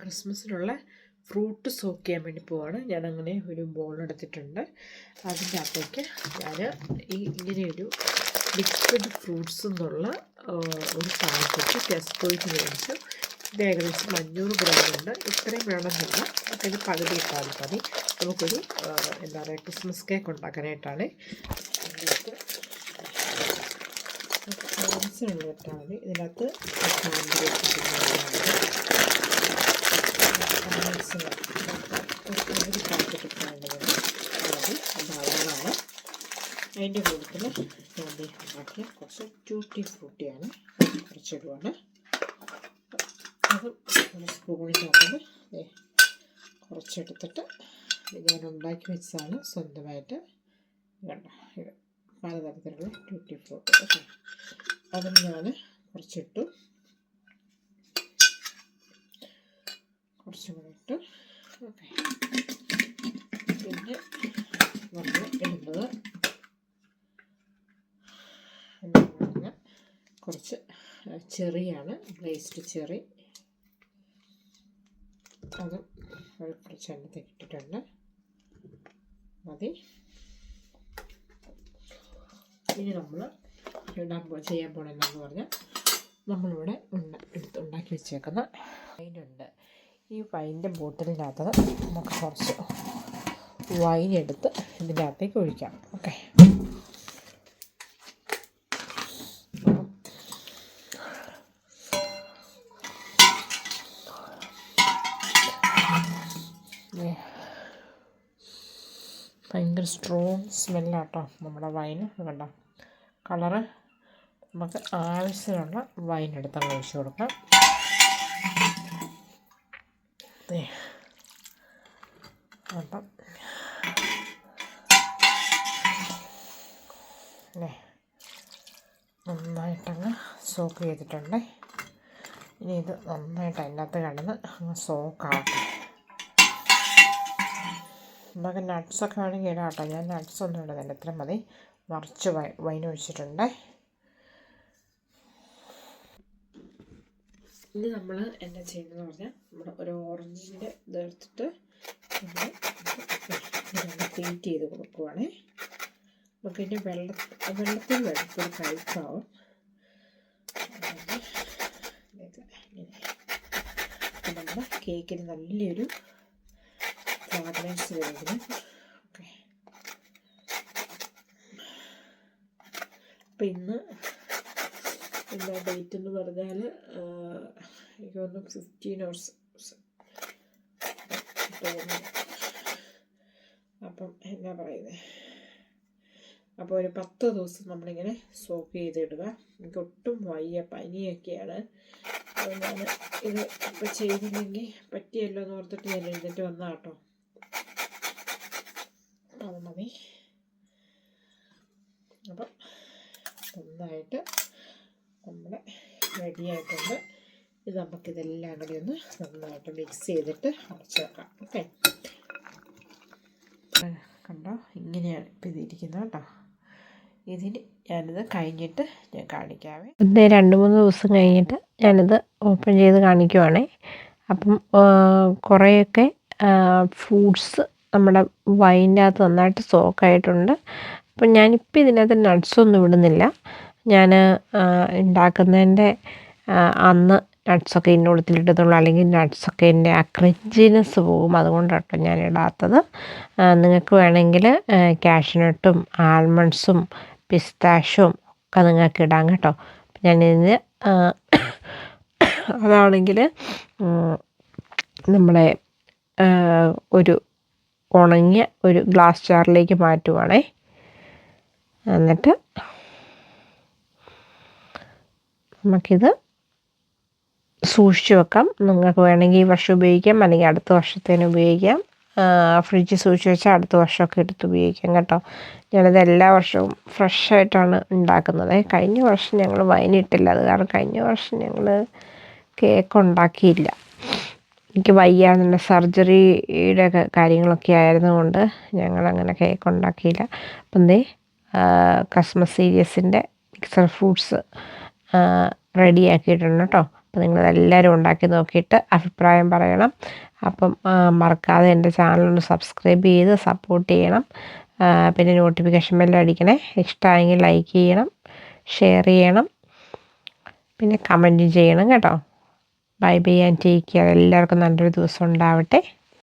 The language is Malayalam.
ക്രിസ്മസിനുള്ള ഫ്രൂട്ട് സോക്ക് ചെയ്യാൻ വേണ്ടി പോവാണ്. ഞാൻ അങ്ങനെ ഒരു ബോൾ എടുത്തിട്ടുണ്ട്. അതിന്റെ അകത്തേക്ക് ഞാൻ ഈ ഇങ്ങനെയൊരു ലിക്വിഡ് ഫ്രൂട്ട്സ് എന്നുള്ള ഒരു പാക്കറ്റ് ടെസ്കോയ്ക്ക് മേടിച്ചു. ഇത് ഏകദേശം അഞ്ഞൂറ് ഗ്രാം ഉണ്ട്. ഇത്രയും വേണമെന്നില്ല. നമുക്കിത് പകുതി ഇട്ടാൽ മതി. നമുക്കൊരു എന്താ പറയുക ക്രിസ്മസ് കേക്ക് ഉണ്ടാക്കാനായിട്ടാണ്. ഇതിനകത്ത് ആവശ്യമുള്ള ഇട്ടാൽ മതി ഇതിനകത്ത് കാൻഡി ഒരു പാക്കറ്റ് ഇട്ടാണ്ടത് മതി ധാരാളമാണ് അതിന്റെ കൂട്ടത്തിൽ ഞാൻ ഉണ്ടാക്കിയ കുറച്ച് ട്യൂട്ടി ഫ്രൂട്ടിയാണ് കുറച്ചിടുവാണ്. അത് സ്പൂണിൽ നോക്കുന്നത് കുറച്ചെടുത്തിട്ട് ഞാൻ ഉണ്ടാക്കി വെച്ചതാണ് സ്വന്തമായിട്ട്. കണ്ട? ഇത് പലതരത്തിലുള്ള ട്യൂട്ടി ഫ്രൂട്ട് ഓക്കെ അതും ഞാൻ കുറച്ചിട്ടു. കുറച്ചും കൂടെ ഇട്ടു. ഓക്കെ. പിന്നെ നമ്മൾ ഇടുന്നത് എന്താണെന്ന് പറഞ്ഞാൽ കുറച്ച് ചെറിയാണ് ഗ്ലേസ്ഡ് ചെറി. അതും കുറച്ച് എണ്ണത്തേക്ക് ഇട്ടിട്ടുണ്ട്. മതി. ഇനി നമ്മൾ ഇടാൻ പോ ചെയ്യാൻ പോണെന്നു പറഞ്ഞാൽ നമ്മളിവിടെ ഉണ്ട എടുത്ത് ഉണ്ടാക്കി വെച്ചേക്കുന്ന വൈനുണ്ട് ഈ വൈന്റെ ബോട്ടിലിനകത്ത് നമുക്ക് കുറച്ച് വൈൻ എടുത്ത് ഇതിന്റെ അകത്തേക്ക് ഒഴിക്കാം. ഓക്കെ ഭയങ്കര സ്ട്രോങ് സ്മെല്ലാട്ടോ നമ്മുടെ വൈന് കണ്ടോ? കളറ് നമുക്ക് ആവശ്യത്തിനുള്ള വൈൻ എടുത്ത് ഒഴിച്ചു കൊടുക്കാം. അപ്പം. നന്നായിട്ടങ്ങ് സോക്ക് ചെയ്തിട്ടുണ്ട്. ഇനി ഇത് നന്നായിട്ട് അതിനകത്ത് കിടന്ന് അങ്ങ് സോക്കാവട്ടെ നമുക്ക് നട്ട്സൊക്കെ വേണമെങ്കിൽ ഇടാം കേട്ടോ. ഞാൻ നട്ട്സ് ഒന്നും ഇടുന്നില്ല. ഇത്ര മതി. മറിച്ച് വൈ വൈൻ ഒഴിച്ചിട്ടുണ്ട്. ഇനി നമ്മൾ എന്നാ ചെയ്യുന്നതെന്ന് പറഞ്ഞാൽ നമ്മൾ ഒരു ഓറഞ്ചിന്റെ ഇതെടുത്തിട്ട് നമ്മൾ ട്രീറ്റ് ചെയ്ത് കൊടുക്കുവാണേ. നമുക്കിന്റെ വെള്ള വെള്ളത്തിൽ വെള്ളത്തിൽ കഴിക്കാവും കേക്കിന് നല്ലൊരു ഫ്രാഗ്രൻസ് വരുന്നത് ഓക്കെ. അപ്പം ഇന്ന് എന്താ ഡേറ്റ് എന്ന് പറഞ്ഞാൽ എനിക്ക് തോന്നുന്നു ഫിഫ്റ്റീൻ തോന്നുന്നു. അപ്പം എന്നാ പറയുന്നത് അപ്പോൾ ഒരു പത്ത് ദിവസം നമ്മളിങ്ങനെ സോക്ക് ചെയ്തിടുക. എനിക്ക് ഒട്ടും വയ്യ പനിയൊക്കെയാണ്. അപ്പോൾ ഞാൻ ഇത് ഇപ്പോൾ ചെയ്തില്ലെങ്കിൽ പറ്റിയല്ലോ എന്ന് ഓർത്തിട്ട് ഞാൻ എഴുന്നേറ്റ് വന്ന കേട്ടോ അത് മതി അപ്പം നന്നായിട്ട് നമ്മുടെ റെഡി ആയിട്ടുണ്ട് ഇത് നമുക്കിതെല്ലാം കൂടി ഒന്ന് നന്നായിട്ട് മിക്സ് ചെയ്തിട്ട് അടച്ചു വെക്കാം. ഓക്കെ കണ്ടോ? ഇങ്ങനെയാണ് ഇപ്പം ഇതിരിക്കുന്നത് കേട്ടോ. ഇതിന് ഞാനിത് കഴിഞ്ഞിട്ട് ഞാൻ കാണിക്കാവേ. ഇത് രണ്ട് മൂന്ന് ദിവസം കഴിഞ്ഞിട്ട് ഞാനിത് ഓപ്പൺ ചെയ്ത് കാണിക്കുവാണേ. അപ്പം കുറേയൊക്കെ ഫ്രൂട്ട്സ് നമ്മുടെ വൈന്റെ അകത്ത് നന്നായിട്ട് സോക്കായിട്ടുണ്ട് അപ്പം ഞാനിപ്പോൾ ഇതിനകത്ത് നട്ട്സൊന്നും ഇടുന്നില്ല. ഞാൻ ഉണ്ടാക്കുന്നതിന്റെ അന്ന് നട്ട്സൊക്കെ ഇടത്തുള്ളൂ അല്ലെങ്കിൽ നട്ട്സൊക്കെ എന്റെ ആ ക്രിഞ്ചിനെസ് പോകും. അതുകൊണ്ടാട്ടോ ഞാൻ ഇടാത്തത് നിങ്ങൾക്ക് വേണമെങ്കിൽ കാഷ്നട്ടും ആൽമണ്ട്സും പിസ്താഷും ഒക്കെ നിങ്ങൾക്ക് ഇടാം കേട്ടോ. ഞാനിതിന് അതാണെങ്കിൽ നമ്മളെ ഒരു ഉണങ്ങിയ ഒരു ഗ്ലാസ് ജാറിലേക്ക് മാറ്റുവാണേ. എന്നിട്ട് നമുക്കിത് സൂക്ഷിച്ചു വെക്കാം. നിങ്ങൾക്ക് വേണമെങ്കിൽ ഈ വർഷം ഉപയോഗിക്കാം അല്ലെങ്കിൽ അടുത്ത വർഷത്തേന് ഉപയോഗിക്കാം. ഫ്രിഡ്ജ് സൂക്ഷിച്ച് വെച്ചാൽ അടുത്ത വർഷമൊക്കെ എടുത്ത് ഉപയോഗിക്കാം കേട്ടോ. ഞാനിത് എല്ലാ വർഷവും ഫ്രഷായിട്ടാണ് ഉണ്ടാക്കുന്നത്. കഴിഞ്ഞ വർഷം ഞങ്ങൾ വൈനിട്ടില്ല അത് കാരണം കഴിഞ്ഞ വർഷം ഞങ്ങൾ കേക്ക് ഉണ്ടാക്കിയില്ല. എനിക്ക് വയ്യാന്നുള്ള സർജറിയുടെ കാര്യങ്ങളൊക്കെ ആയിരുന്നതുകൊണ്ട് ഞങ്ങളങ്ങനെ കേക്ക് ഉണ്ടാക്കിയില്ല. അപ്പം ദേ കസ്മസ് സീരീസിന്റെ മിക്സർ ഫ്രൂട്ട്സ് റെഡി ആക്കിയിട്ടുണ്ട് കേട്ടോ അപ്പോൾ നിങ്ങളെല്ലാവരും ഉണ്ടാക്കി നോക്കിയിട്ട് അഭിപ്രായം പറയണം. അപ്പം മറക്കാതെ എന്റെ ചാനലൊന്ന് സബ്സ്ക്രൈബ് ചെയ്ത് സപ്പോർട്ട് ചെയ്യണം. പിന്നെ നോട്ടിഫിക്കേഷൻ ബെല്ല് അടിക്കണേ. ഇഷ്ടമായെങ്കിൽ ലൈക്ക് ചെയ്യണം ഷെയർ ചെയ്യണം പിന്നെ കമന്റും ചെയ്യണം കേട്ടോ. Bye bye and take care എല്ലാവർക്കും നല്ലൊരു ദിവസം ഉണ്ടാവട്ടെ.